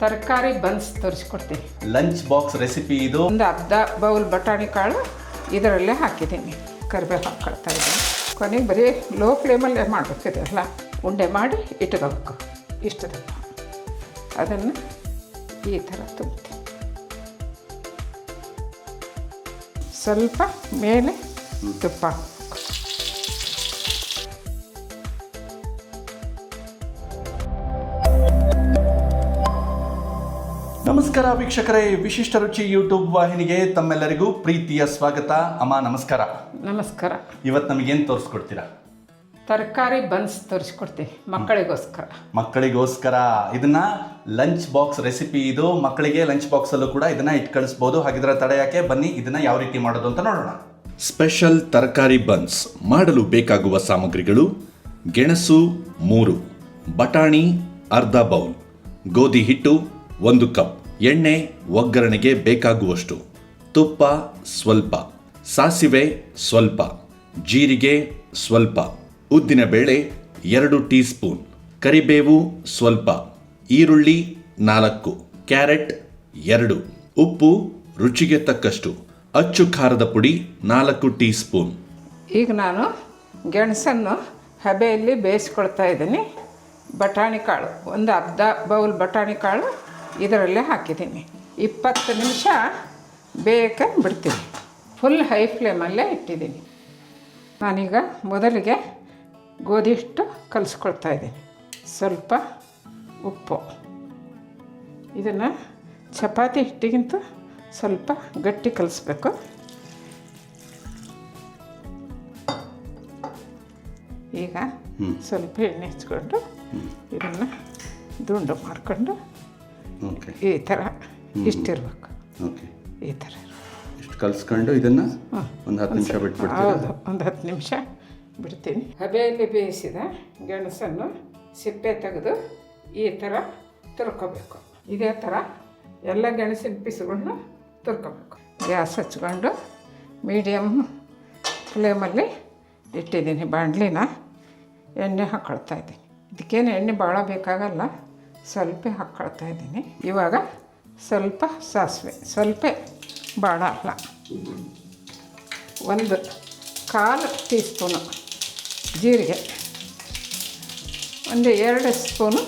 ತರಕಾರಿ ಬನ್ಸ್ ತೋರಿಸ್ಕೊಡ್ತೀನಿ. Lunch box recipe ಇದು. ಒಂದು ಅರ್ಧ ಬೌಲ್ ಬಟಾಣಿ ಕಾಳು ಇದರಲ್ಲೇ ಹಾಕಿದ್ದೀನಿ. ಕರಿಬೇವು ಹಾಕ್ಕೊಳ್ತಾ ಇದ್ದೀನಿ. ಕೊನೆಗೆ ಬರೀ ಲೋ ಫ್ಲೇಮಲ್ಲೇ ಮಾಡಬೇಕಿದೆಲ್ಲ ಉಂಡೆ ಮಾಡಿ ಇಟ್ಕೋಬೇಕು. ಇಷ್ಟದ. ಅದನ್ನು ಈ ಥರ ತುಂಬ್ತೀನಿ ಸ್ವಲ್ಪ ಮೇಲೆ ತುಪ್ಪ. ನಮಸ್ಕಾರ ವೀಕ್ಷಕರೇ ವಿಶಿಷ್ಟ ರುಚಿ ಯೂಟ್ಯೂಬ್ ವಾಹಿನಿಗೆ ತಮ್ಮೆಲ್ಲರಿಗೂ ಪ್ರೀತಿಯ ಸ್ವಾಗತ. ಅಮ್ಮ ನಮಸ್ಕಾರ. ನಮಸ್ಕಾರ. ಇವತ್ತು ನಮಗೇನು ತೋರಿಸ್ಕೊಡ್ತೀರಾ? ತರಕಾರಿ ಬನ್ಸ್ ತೋರಿಸ್ಕೊಡ್ತೀನಿ ಮಕ್ಕಳಿಗೋಸ್ಕರ. ಮಕ್ಕಳಿಗೋಸ್ಕರ. ಇದನ್ನ ಲಂಚ್ ಬಾಕ್ಸ್ ರೆಸಿಪಿ ಇದು. ಮಕ್ಕಳಿಗೆ ಲಂಚ್ ಬಾಕ್ಸ್ ಅಲ್ಲೂ ಕೂಡ ಇದನ್ನ ಇಟ್ ಕಳಿಸ್ಬೋದು. ಹಾಗಿದ್ರೆ ಯಾಕೆ ಬನ್ನಿ ಇದನ್ನ ಯಾವ ರೀತಿ ಮಾಡೋದು ಅಂತ ನೋಡೋಣ. ಸ್ಪೆಷಲ್ ತರಕಾರಿ ಬನ್ಸ್ ಮಾಡಲು ಬೇಕಾಗುವ ಸಾಮಗ್ರಿಗಳು ಗೆಣಸು ಮೂರು ಬಟಾಣಿ ಅರ್ಧ ಬೌಲ್ ಗೋಧಿ ಹಿಟ್ಟು ಒಂದು ಕಪ್. ಎಣ್ಣೆ ಒಗ್ಗರಣೆಗೆ ಬೇಕಾಗುವಷ್ಟು. ತುಪ್ಪ ಸ್ವಲ್ಪ. ಸಾಸಿವೆ ಸ್ವಲ್ಪ. ಜೀರಿಗೆ ಸ್ವಲ್ಪ. ಉದ್ದಿನಬೇಳೆ ಎರಡು ಟೀ ಸ್ಪೂನ್ ಕರಿಬೇವು ಸ್ವಲ್ಪ. ಈರುಳ್ಳಿ ನಾಲ್ಕು. ಕ್ಯಾರೆಟ್ ಎರಡು. ಉಪ್ಪು ರುಚಿಗೆ ತಕ್ಕಷ್ಟು. ಅಚ್ಚು ಖಾರದ ಪುಡಿ ನಾಲ್ಕು ಟೀ ಸ್ಪೂನ್ ಈಗ ನಾನು ಗೆಣಸನ್ನು ಹಬೆಯಲ್ಲಿ ಬೇಯಿಸ್ಕೊಳ್ತಾ ಇದ್ದೀನಿ. ಬಟಾಣಿ ಕಾಳು. ಒಂದು ಅರ್ಧ ಬೌಲ್ ಬಟಾಣಿ ಕಾಳು ಇದರಲ್ಲೇ ಹಾಕಿದ್ದೀನಿ. ಇಪ್ಪತ್ತು ನಿಮಿಷ ಬೇಯಕ್ಕೆ ಬಿಡ್ತೀನಿ. ಫುಲ್ ಹೈ ಫ್ಲೇಮಲ್ಲೇ ಇಟ್ಟಿದ್ದೀನಿ. ನಾನೀಗ ಮೊದಲಿಗೆ ಗೋಧಿ ಹಿಟ್ಟು ಕಲಿಸ್ಕೊಳ್ತಾ ಇದ್ದೀನಿ. ಸ್ವಲ್ಪ ಉಪ್ಪು. ಇದನ್ನು ಚಪಾತಿ ಹಿಟ್ಟಿಗಿಂತ ಸ್ವಲ್ಪ ಗಟ್ಟಿ ಕಲಿಸ್ಬೇಕು. ಈಗ ಸ್ವಲ್ಪ ಎಣ್ಣೆ ಹಚ್ಕೊಂಡು ಇದನ್ನು ದುಂಡು ಮಾಡಿಕೊಂಡು ಓಕೆ ಈ ಥರ ಇಷ್ಟಿರ್ಬೇಕು. ಓಕೆ ಈ ಥರ ಇಷ್ಟು ಕಲ್ಸ್ಕೊಂಡು ಇದನ್ನು ಒಂದು ಹತ್ತು ನಿಮಿಷ ಬಿಟ್ಬಿಡ್ತೀವಿ ಹೌದು ಒಂದು ಹತ್ತು ನಿಮಿಷ ಬಿಡ್ತೀನಿ. ಹಬೆಯಲ್ಲಿ ಬೇಯಿಸಿದ ಗೆಣಸನ್ನು ಸಿಪ್ಪೆ ತೆಗೆದು ಈ ಥರ ತುರ್ಕೋಬೇಕು. ಇದೇ ಥರ ಎಲ್ಲ ಗೆಣಸಿನ ಪೀಸ್ಗಳನ್ನ ತುರ್ಕೋಬೇಕು. ಗ್ಯಾಸ್ ಹಚ್ಕೊಂಡು ಮೀಡಿಯಮ್ ಫ್ಲೇಮಲ್ಲಿ ಇಟ್ಟಿದ್ದೀನಿ ಬಾಂಡ್ಲಿನ ಎಣ್ಣೆ ಹಾಕ್ಕೊಳ್ತಾ ಇದ್ದೀನಿ. ಇದಕ್ಕೇನು ಎಣ್ಣೆ ಭಾಳ ಬೇಕಾಗಲ್ಲ. ಸ್ವಲ್ಪ ಹಾಕ್ಕೊಳ್ತಾ ಇದ್ದೀನಿ. ಇವಾಗ ಸ್ವಲ್ಪ ಸಾಸಿವೆ. ಸ್ವಲ್ಪ ಭಾಳ ಅಲ್ಲ. ಒಂದು ಕಾಲು ಟೀ ಸ್ಪೂನು ಜೀರಿಗೆ. ಒಂದು ಎರಡು ಸ್ಪೂನು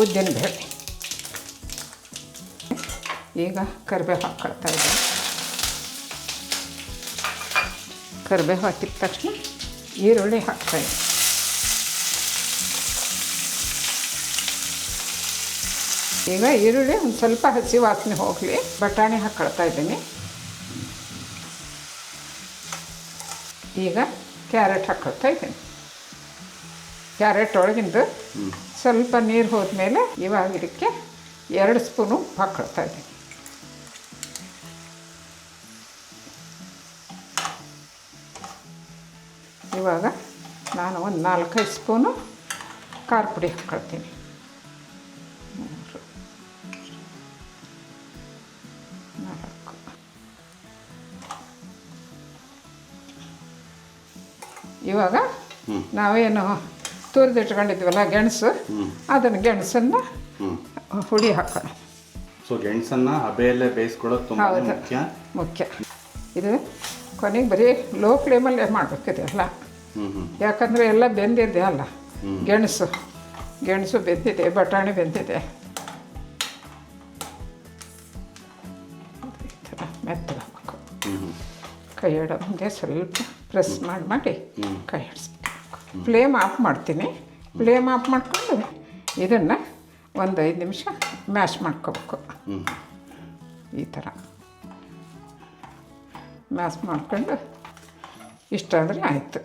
ಉದ್ದಿನಬೇಳೆ. ಈಗ ಕರಿಬೇವು ಹಾಕ್ಕೊಳ್ತಾ ಇದ್ದೀನಿ. ಕರಿಬೇವು ಹಾಕಿದ ತಕ್ಷಣ ಈರುಳ್ಳಿ ಹಾಕ್ತಾಯಿದ್ದೀನಿ ಈಗ ಈರುಳ್ಳಿ ಒಂದು ಸ್ವಲ್ಪ ಹಸಿ ವಾಸನೆ ಹೋಗಲಿ. ಬಟಾಣಿ ಹಾಕ್ಕೊಳ್ತಾ ಇದ್ದೀನಿ. ಈಗ ಕ್ಯಾರೆಟ್ ಹಾಕ್ಕೊಳ್ತಾ ಇದ್ದೀನಿ. ಕ್ಯಾರೆಟ್ ಒಳಗಿಂದು ಸ್ವಲ್ಪ ನೀರು ಹೋದ್ಮೇಲೆ ಇವಾಗ ಇದಕ್ಕೆ ಎರಡು ಸ್ಪೂನು ಉಪ್ಪು ಹಾಕ್ಕೊಳ್ತಾ ಇದ್ದೀನಿ. ಇವಾಗ ನಾನು ಒಂದು ನಾಲ್ಕೈದು ಸ್ಪೂನು ಖಾರ ಪುಡಿ ಹಾಕ್ಕೊಳ್ತೀನಿ ಇವಾಗ ನಾವೇನು ತುರಿದಿಟ್ಕೊಂಡಿದ್ವಲ್ಲ ಗೆಣಸು ಅದನ್ನು ಗೆಣಸನ್ನು ಹುಡಿ ಹಾಕೋಣ. ಸೊ ಗೆಣಸನ್ನ ಹಬೆಯಲ್ಲೇ ಬೇಯಿಸ್ಕೊಳ್ಳೋದು ತುಂಬಾ ಮುಖ್ಯ. ಮುಖ್ಯ. ಇದು ಕೊನೆಗೆ ಬರೀ ಲೋ ಫ್ಲೇಮಲ್ಲೇ ಮಾಡಬೇಕಿದೆ ಅಲ್ಲ? ಯಾಕಂದರೆ ಎಲ್ಲ ಬೆಂದಿದೆ ಅಲ್ಲ? ಗೆಣಸು. ಗೆಣಸು ಬೆಂದಿದೆ ಬಟಾಣಿ ಬೆಂದಿದೆ. ಕೈ ಮುಂದೆ ಸ್ವಲ್ಪ ಪ್ರೆಸ್ ಮಾಡಿ ಮಾಡಿ ಕೈ ಹಿಡಿಸ್ಬೇಕು. ಫ್ಲೇಮ್ ಆಫ್ ಮಾಡ್ತೀನಿ. ಫ್ಲೇಮ್ ಆಫ್ ಮಾಡಿಕೊಂಡು ಇದನ್ನು ಒಂದು ಐದು ನಿಮಿಷ ಮ್ಯಾಶ್ ಮಾಡ್ಕೋಬೇಕು. ಈ ಥರ ಮ್ಯಾಶ್ ಮಾಡ್ಕೊಂಡು ಇಷ್ಟಾದರೆ ಆಯಿತು.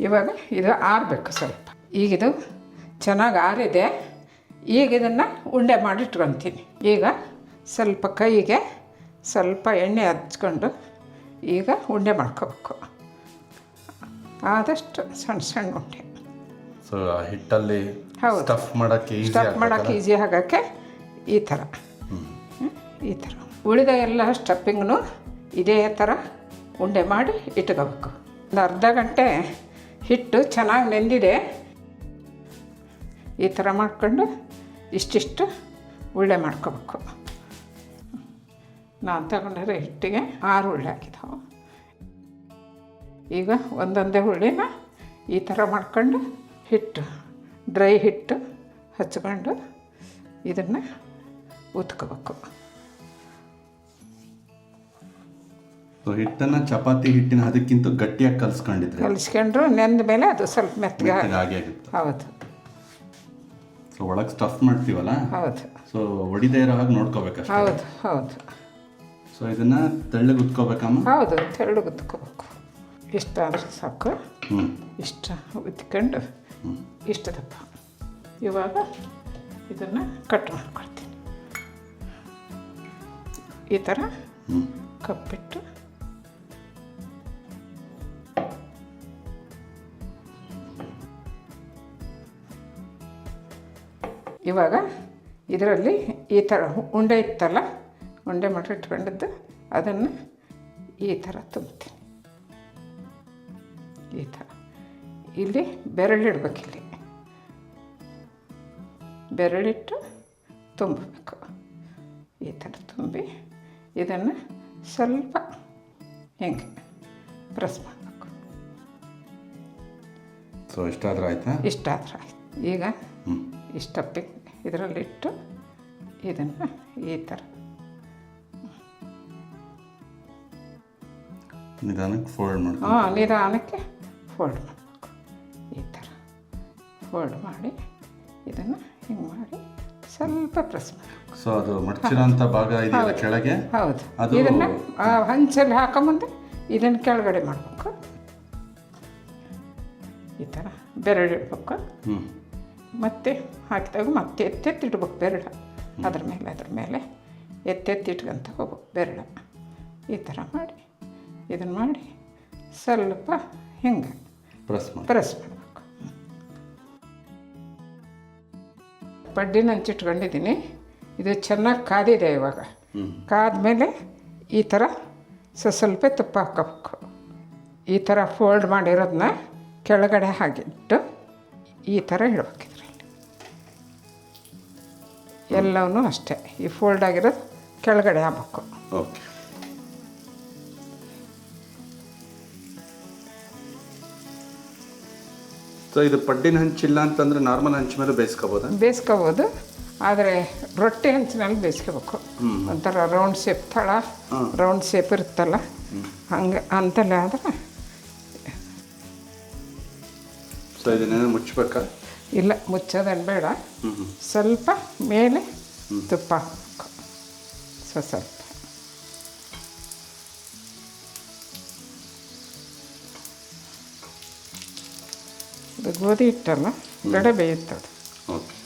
ಇವಾಗ ಇದು ಆರಬೇಕು ಸ್ವಲ್ಪ. ಈಗಿದು ಚೆನ್ನಾಗಿ ಆರಿದೆ. ಈಗ ಇದನ್ನು ಉಂಡೆ ಮಾಡಿಟ್ಕೊತೀನಿ ಈಗ ಸ್ವಲ್ಪ ಕೈಗೆ ಸ್ವಲ್ಪ ಎಣ್ಣೆ ಹಚ್ಕೊಂಡು ಈಗ ಉಂಡೆ ಮಾಡ್ಕೋಬೇಕು. ಆದಷ್ಟು ಸಣ್ಣ ಸಣ್ಣ ಉಂಡೆ. ಸೊ ಹಿಟ್ಟಲ್ಲಿ ಹೌದು. ಸ್ಟಫ್ ಮಾಡಕ್ಕೆ ಸ್ಟಫ್ ಮಾಡೋಕ್ಕೆ ಈಸಿ ಆಗೋಕ್ಕೆ ಈ ಥರ. ಈ ಥರ. ಉಳಿದ ಎಲ್ಲ ಸ್ಟಫಿಂಗ್ನು ಇದೇ ಥರ ಉಂಡೆ ಮಾಡಿ ಇಟ್ಕೋಬೇಕು. ಒಂದು ಅರ್ಧ ಗಂಟೆ ಹಿಟ್ಟು ಚೆನ್ನಾಗಿ ನೆಂದಿದೆ. ಈ ಥರ ಮಾಡ್ಕೊಂಡು ಇಷ್ಟಿಷ್ಟು ಉಳ್ಳೆ ಮಾಡ್ಕೋಬೇಕು. ನಾನು ತಗೊಂಡಿರೋ ಹಿಟ್ಟಿಗೆ ಆರು ಹುಳ್ಳಿ ಹಾಕಿದ್ದವು ಈಗ ಒಂದೊಂದೇ ಹುಳಿನ ಈ ಥರ ಮಾಡ್ಕೊಂಡು ಹಿಟ್ಟು ಡ್ರೈ ಹಿಟ್ಟು ಹಚ್ಕೊಂಡು ಇದನ್ನು ಉತ್ಕೋಬೇಕು. ಸೊ ಹಿಟ್ಟನ್ನು ಚಪಾತಿ ಹಿಟ್ಟಿನ ಅದಕ್ಕಿಂತ ಗಟ್ಟಿಯಾಗಿ ಕಲಿಸ್ಕೊಂಡಿದ್ರೆ ಕಲಿಸ್ಕೊಂಡ್ರು ನೆಂದ ಮೇಲೆ ಅದು ಸ್ವಲ್ಪ ಮೆತ್ತಗೆ ಹಾಗೆ ಆಗುತ್ತೆ. ಹೌದು. ಸೊ ಒಳಗೆ ಸ್ಟಫ್ ಮಾಡ್ತೀವಲ್ಲ? ಹೌದು. ಸೊ ಒಡಿದೇ ಇರೋ ಹಾಗೆ ನೋಡ್ಕೋಬೇಕು ಹೌದು ಹೌದು. ಸೊ ಇದನ್ನ ತೆಳ್ಳಗೆ ಉತ್ಕೋಬೇಕಮ್ಮ? ಹೌದು ತೆಳ್ಳಗೆ ಉತ್ಕೋಬೇಕು. ಇಷ್ಟ ಆದ್ರೆ ಸಾಕು. ಇಷ್ಟ ಉತ್ಕೊಂಡು ಇಷ್ಟ ದಪ್ಪ. ಇವಾಗ ಇದನ್ನು ಕಟ್ ಮಾಡ್ಕೊಳ್ತೀನಿ. ಈ ಥರ ಕಪ್ಪಿಟ್ಟು ಇವಾಗ ಇದರಲ್ಲಿ ಈ ಥರ ಉಂಡೆ ಇತ್ತಲ್ಲ ಉಂಡೆ ಮಾಡಿ ಇಟ್ಕೊಂಡಿದ್ದು. ಅದನ್ನು ಈ ಥರ ತುಂಬ್ತೀನಿ. ಈ ಥರ. ಇಲ್ಲಿ ಬೆರಳಿಡ್ಬೇಕು ಇಲ್ಲಿ ಬೆರಳಿಟ್ಟು ತುಂಬಬೇಕು. ಈ ಥರ ತುಂಬಿ ಇದನ್ನು ಸ್ವಲ್ಪ ಹೆಂಗೆ ಪ್ರೆಸ್ ಮಾಡಬೇಕು. ಸೊ ಇಷ್ಟಾದ್ರೂ ಆಯ್ತಾ? ಇಷ್ಟ ಆದ್ರೆ ಆಯ್ತು. ಈಗ ಇಷ್ಟಪ್ಪಿ ಇದರಲ್ಲಿಟ್ಟು ಇದನ್ನು ಈ ಥರ ನಿಧಾನಕ್ಕೆ ಫೋಲ್ಡ್ ಮಾಡಿ ಹಾಂ ನಿಧಾನಕ್ಕೆ ಫೋಲ್ಡ್ ಮಾಡಬೇಕು ಈ ಥರ ಫೋಲ್ಡ್ ಮಾಡಿ ಇದನ್ನು ಹಿಂಗೆ ಮಾಡಿ ಸ್ವಲ್ಪ ಪ್ರೆಸ್ ಮಾಡಬೇಕು ಸೊ ಅದು ಮಡಚಿರೋಂಥ ಭಾಗ ಇದೆಯಲ್ಲ ಕೆಳಗೆ? ಹೌದು. ಅದು- ಇದನ್ನು ಆ ಹಂಚಲ್ಲಿ ಹಾಕೊಂಬಂದು ಇದನ್ನು ಕೆಳಗಡೆ ಮಾಡಬೇಕು. ಈ ಥರ ಬೆರಳಿಡ್ಬೇಕು ಹ್ಞೂ ಮತ್ತೆ ಹಾಕಿದಾಗ ಮತ್ತೆ ಎತ್ತೆತ್ತಿಡ್ಬೇಕು ಬೆರಳು. ಅದ್ರ ಮೇಲೆ ಅದ್ರ ಮೇಲೆ ಎತ್ತೆತ್ತಿಟ್ಕೊಂತ ಹೋಗ್ಬೇಕು ಬೆರಳು. ಈ ಥರ ಮಾಡಿ ಇದನ್ನು ಮಾಡಿ ಸ್ವಲ್ಪ ಹಿಂಗೆ ಪ್ರೆಸ್ ಮಾಡಿ. ಪ್ರೆಸ್ ಮಾಡಬೇಕು. ಬಡ್ಡಿನ ಹಂಚಿಟ್ಕೊಂಡಿದ್ದೀನಿ. ಇದು ಚೆನ್ನಾಗಿ ಕಾದಿದೆ ಇವಾಗ. ಕಾದ್ಮೇಲೆ ಈ ಥರ ಸ ಸ್ವಲ್ಪ ತುಪ್ಪ ಹಾಕಬೇಕು ಈ ಥರ ಫೋಲ್ಡ್ ಮಾಡಿರೋದನ್ನ ಕೆಳಗಡೆ ಹಾಕಿಟ್ಟು ಈ ಥರ ಇಡಬೇಕು ಇದರಲ್ಲಿ. ಎಲ್ಲವೂ ಅಷ್ಟೇ. ಈ ಫೋಲ್ಡ್ ಆಗಿರೋದು ಕೆಳಗಡೆ ಹಾಕಬೇಕು. ಓಕೆ. ಸೊ ಇದು ಪಡ್ಡಿನ ಹಂಚಿಲ್ಲ ಅಂತಂದ್ರೆ ನಾರ್ಮಲ್ ಹಂಚ ಮೇಲೆ ಬೇಯಿಸ್ಕೋಬೋದಾ? ಬೇಯಿಸ್ಕೋಬೋದು. ಆದರೆ ರೊಟ್ಟಿ ಹಂಚಿನಲ್ಲಿ ಬೇಯಿಸ್ಕೋಬೇಕು. ಒಂಥರ ರೌಂಡ್ ಶೇಪ್ ತಳ ರೌಂಡ್ ಶೇಪ್ ಇರುತ್ತಲ್ಲ? ಹಂಗೆ ಅಂತಲ್ಲ ಆದರೆ ಸೊ ಇದನ್ನೇನೋ ಮುಚ್ಚಬೇಕಾ? ಇಲ್ಲ ಮುಚ್ಚೋದೇನು ಬೇಡ. ಸ್ವಲ್ಪ ಮೇಲೆ ತುಪ್ಪ ಹಾಕಬೇಕು. ಸ್ವಲ್ಪ. ಇದು ಗೋಧಿ ಹಿಟ್ಟಲ್ಲ ಗಡೆ ಬೇಯುತ್ತದೆ. ಓಕೆ.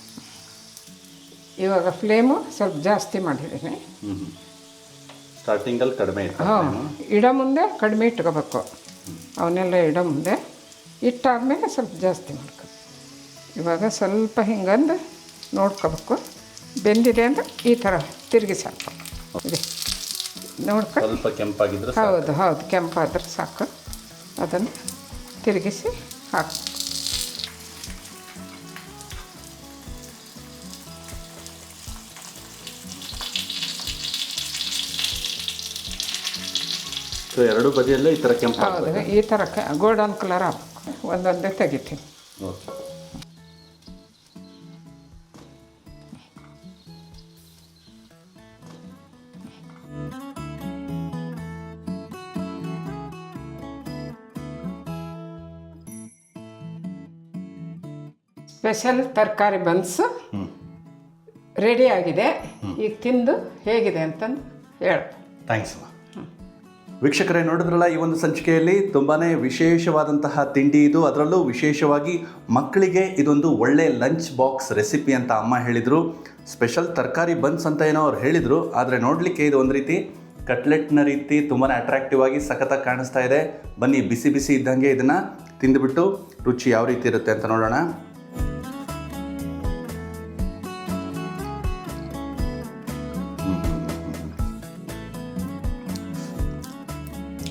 ಇವಾಗ ಫ್ಲೇಮು ಸ್ವಲ್ಪ ಜಾಸ್ತಿ ಮಾಡಿದ್ದೀನಿ. ಸ್ಟಾರ್ಟಿಂಗಲ್ಲಿ ಕಡಿಮೆ ಹಾಂ ಇಡ ಮುಂದೆ ಕಡಿಮೆ ಇಟ್ಕೋಬೇಕು. ಅವನ್ನೆಲ್ಲ ಇಡ ಮುಂದೆ. ಇಟ್ಟಾದಮೇಲೆ ಸ್ವಲ್ಪ ಜಾಸ್ತಿ ಮಾಡ್ಕೊ. ಇವಾಗ ಸ್ವಲ್ಪ ಹಿಂಗಂದು ನೋಡ್ಕೋಬೇಕು. ಬೆಂದಿದೆ ಅಂದ್ರೆ ಈ ಥರ ತಿರುಗಿಸಿ ಹಾಕ್ಬೇಕು ಇದೆ. ನೋಡ್ಕೊ. ಸ್ವಲ್ಪ ಕೆಂಪಾಗಿದ್ರೆ ಸಾಕು. ಹೌದು ಹೌದು ಕೆಂಪಾದ್ರೆ ಸಾಕು. ಅದನ್ನು ತಿರುಗಿಸಿ ಹಾಕಿ. ಸೊ ಎರಡು ಬದಿಯಲ್ಲೂ ಈ ಥರ ಕೆಂಪು ಹೌದು ಈ ಥರ ಗೋಲ್ಡನ್ ಕಲರ್ ಹಾಕ್ಬೇಕು ಒಂದೊಂದೇ ತೆಗಿತೀನಿ. ಓಕೆ. ಸ್ಪೆಷಲ್ ತರಕಾರಿ ಬನ್ಸ್ ರೆಡಿ ಆಗಿದೆ. ಈಗ ತಿಂದು ಹೇಗಿದೆ ಅಂತಂದು ಹೇಳ್ತೀನಿ ಥ್ಯಾಂಕ್ಸ್ ವೀಕ್ಷಕರೇ ನೋಡಿದ್ರಲ್ಲ, ಈ ಒಂದು ಸಂಚಿಕೆಯಲ್ಲಿ ತುಂಬಾ ವಿಶೇಷವಾದಂತಹ ತಿಂಡಿ ಇದು. ಅದರಲ್ಲೂ ವಿಶೇಷವಾಗಿ ಮಕ್ಕಳಿಗೆ ಇದೊಂದು ಒಳ್ಳೆ ಲಂಚ್ ಬಾಕ್ಸ್ ರೆಸಿಪಿ ಅಂತ ಅಮ್ಮ ಹೇಳಿದರು. ಸ್ಪೆಷಲ್ ತರಕಾರಿ ಬನ್ಸ್ ಅಂತ ಏನೋ ಅವ್ರು ಹೇಳಿದರು. ಆದರೆ ನೋಡಲಿಕ್ಕೆ ಇದು ಒಂದು ರೀತಿ ಕಟ್ಲೆಟ್ನ ರೀತಿ ತುಂಬಾ ಅಟ್ರಾಕ್ಟಿವ್ ಆಗಿ ಸಖತ್ತಾಗಿ ಕಾಣಿಸ್ತಾ ಇದೆ. ಬನ್ನಿ, ಬಿಸಿ ಬಿಸಿ ಇದ್ದಂಗೆ ಇದನ್ನು ತಿಂದುಬಿಟ್ಟು ರುಚಿ ಯಾವ ರೀತಿ ಇರುತ್ತೆ ಅಂತ ನೋಡೋಣ.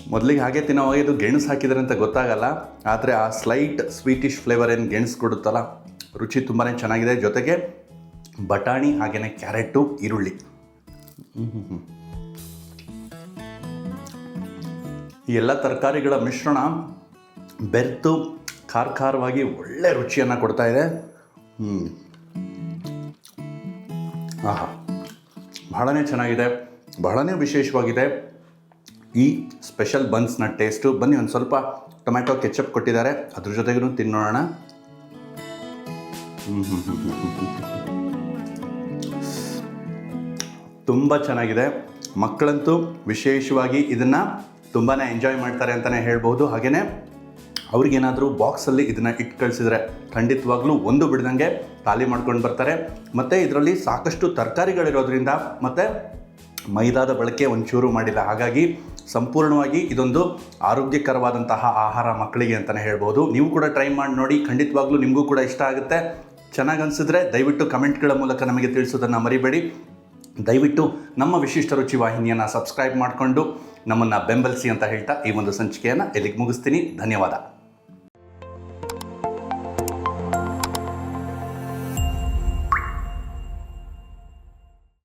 ಮೊದಲಿಗೆ ಹಾಗೆ ತಿನ್ನೋವಾಗ ಇದು ಗೆಣಸು ಹಾಕಿದರೆ ಅಂತ ಗೊತ್ತಾಗಲ್ಲ, ಆದರೆ ಆ ಸ್ಲೈಟ್ ಸ್ವೀಟಿಶ್ ಫ್ಲೇವರ್ ಏನು ಗೆಣಸು ಕೊಡುತ್ತಲ್ಲ, ರುಚಿ ತುಂಬಾ ಚೆನ್ನಾಗಿದೆ. ಜೊತೆಗೆ ಬಟಾಣಿ ಹಾಗೆಯೇ ಕ್ಯಾರೆಟು, ಈರುಳ್ಳಿ. ಈ ಎಲ್ಲ ತರಕಾರಿಗಳ ಮಿಶ್ರಣ ಬೆರೆತು ಖಾರ ಖಾರವಾಗಿ ಒಳ್ಳೆ ರುಚಿಯನ್ನು ಕೊಡ್ತಾ ಇದೆ. ಹ್ಞೂ ಆಹಾ. ಬಹಳನೇ ಚೆನ್ನಾಗಿದೆ. ಬಹಳನೇ ವಿಶೇಷವಾಗಿದೆ. ಈ ಸ್ಪೆಷಲ್ ಬನ್ಸ್ನ ಟೇಸ್ಟು ಬನ್ನಿ, ಒಂದು ಸ್ವಲ್ಪ ಟೊಮ್ಯಾಟೊ ಕೆಚಪ್ ಕೊಟ್ಟಿದ್ದಾರೆ. ಅದ್ರ ಜೊತೆಗೂ ತಿನ್ನೋಣ. ತುಂಬ ಚೆನ್ನಾಗಿದೆ. ಮಕ್ಕಳಂತೂ ವಿಶೇಷವಾಗಿ ಇದನ್ನು ತುಂಬಾ ಎಂಜಾಯ್ ಮಾಡ್ತಾರೆ ಅಂತಲೇ ಹೇಳ್ಬೋದು ಹಾಗೆಯೇ ಅವ್ರಿಗೇನಾದರೂ ಬಾಕ್ಸಲ್ಲಿ ಇದನ್ನು ಇಟ್ಟು ಕಳಿಸಿದರೆ ಖಂಡಿತವಾಗ್ಲೂ ಒಂದು ಬಿಡ್ದಂಗೆ ಖಾಲಿ ಮಾಡ್ಕೊಂಡು ಬರ್ತಾರೆ. ಮತ್ತು ಇದರಲ್ಲಿ ಸಾಕಷ್ಟು ತರಕಾರಿಗಳಿರೋದ್ರಿಂದ ಮತ್ತು ಮೈದಾದ ಬಳಕೆ ಒಂಚೂರು ಮಾಡಿಲ್ಲ. ಹಾಗಾಗಿ ಸಂಪೂರ್ಣವಾಗಿ ಇದೊಂದು ಆರೋಗ್ಯಕರವಾದಂತಹ ಆಹಾರ ಮಕ್ಕಳಿಗೆ ಅಂತಲೇ ಹೇಳ್ಬೋದು. ನೀವು ಕೂಡ ಟ್ರೈ ಮಾಡಿ ನೋಡಿ, ಖಂಡಿತವಾಗ್ಲೂ ನಿಮಗೂ ಕೂಡ ಇಷ್ಟ ಆಗುತ್ತೆ. ಚೆನ್ನಾಗಿ ಅನಿಸಿದ್ರೆ ದಯವಿಟ್ಟು ಕಮೆಂಟ್ಗಳ ಮೂಲಕ ನಮಗೆ ತಿಳಿಸೋದನ್ನು ಮರಿಬೇಡಿ. ದಯವಿಟ್ಟು ನಮ್ಮ ವಿಶಿಷ್ಟ ರುಚಿ ವಾಹಿನಿಯನ್ನು ಸಬ್ಸ್ಕ್ರೈಬ್ ಮಾಡಿಕೊಂಡು ನಮ್ಮನ್ನು ಬೆಂಬಲಿಸಿ ಅಂತ ಹೇಳ್ತಾ ಈ ಒಂದು ಸಂಚಿಕೆಯನ್ನು ಇಲ್ಲಿಗೆ ಮುಗಿಸ್ತೀನಿ. ಧನ್ಯವಾದ.